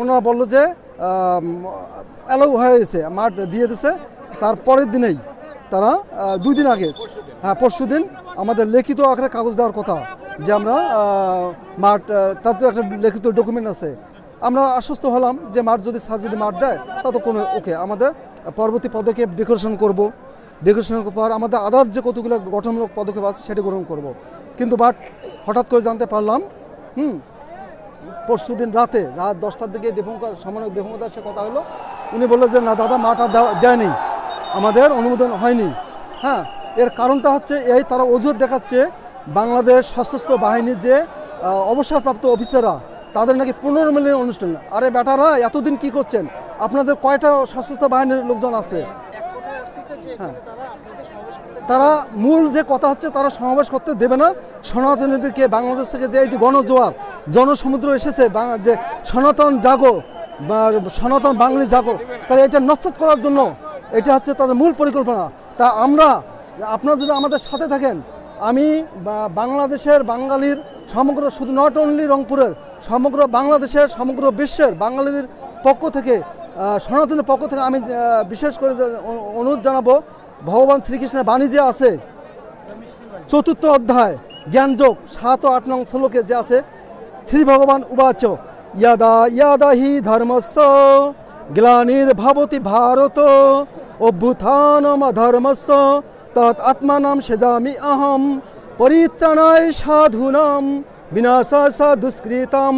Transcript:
ওনারা বলল যে অ্যালাউ হয়ে গেছে, মাঠ দিয়ে দিছে। তার পরের দিনেই তারা দুই দিন আগে হ্যাঁ পরশু দিন আমাদের লিখিত আকারে কাগজ দেওয়ার কথা যে আমরা মাঠ তার একটা লিখিত ডকুমেন্ট আছে। আমরা আশ্বস্ত হলাম যে মাঠ যদি স্যার যদি মাঠ দেয়, তা তো কোনো, ওকে, আমাদের পরবর্তী পদক্ষেপ ডেকোরেশন করব। ডেকোরেশন পর আমাদের আদার যে কতগুলো গঠনমূলক পদক্ষেপ আছে, সেটা গ্রহণ করব। কিন্তু বাট হঠাৎ করে জানতে পারলাম, হুম পরশু দিন রাতে রাত দশটার দিকে দীপঙ্কর সমন্বয়ক দীপঙ্কর সে কথা হলো। উনি বললেন যে না দাদা মাটা দেয়নি। আমাদের অনুমোদন হয়নি। হ্যাঁ এর কারণটা হচ্ছে এই তারা অজুহাত দেখাচ্ছে বাংলাদেশ সশস্ত্র বাহিনীর যে অবসরপ্রাপ্ত অফিসাররা তাদের নাকি পনেরো মিলিয়ন অনুষ্ঠান। আরে বেটারা এতদিন কি করছেন? আপনাদের কয়টা সশস্ত্র বাহিনীর লোকজন আছে? হ্যাঁ। তারা মূল যে কথা হচ্ছে, তারা সমাবেশ করতে দেবে না। সনাতনীদেরকে বাংলাদেশ থেকে যে এই যে গণজোয়ার, জনসমুদ্র এসেছে যে সনাতন জাগো, বা সনাতন বাঙালি জাগো, তারা এটা নস্বাত করার জন্য এটা হচ্ছে তাদের মূল পরিকল্পনা। তা আমরা, আপনারা যদি আমাদের সাথে থাকেন, আমি বাংলাদেশের বাঙালির সমগ্র, শুধু নট অনলি রংপুরের, সমগ্র বাংলাদেশের, সমগ্র বিশ্বের বাঙালিদের পক্ষ থেকে সনাতনের পক্ষ থেকে আমি বিশেষ করে অনুরোধ জানাব, ভগবান শ্রীকৃষ্ণের বাণী যে আছে, চতুর্থ অধ্যায়, জ্ঞানযোগ, সাত ও আট নং শ্লোকে যে আছে শ্রী ভগবান উবাচ, ইয়াদা ইয়াদা হি ধর্মস্য গ্লানির্ভবতি ভারত, অভ্যুত্থানম ধর্মস্য তৎ আত্মানাম সেজামি অহম পরিত্রাণায় সাধুনাম বিনাশা দুষ্কৃতাম।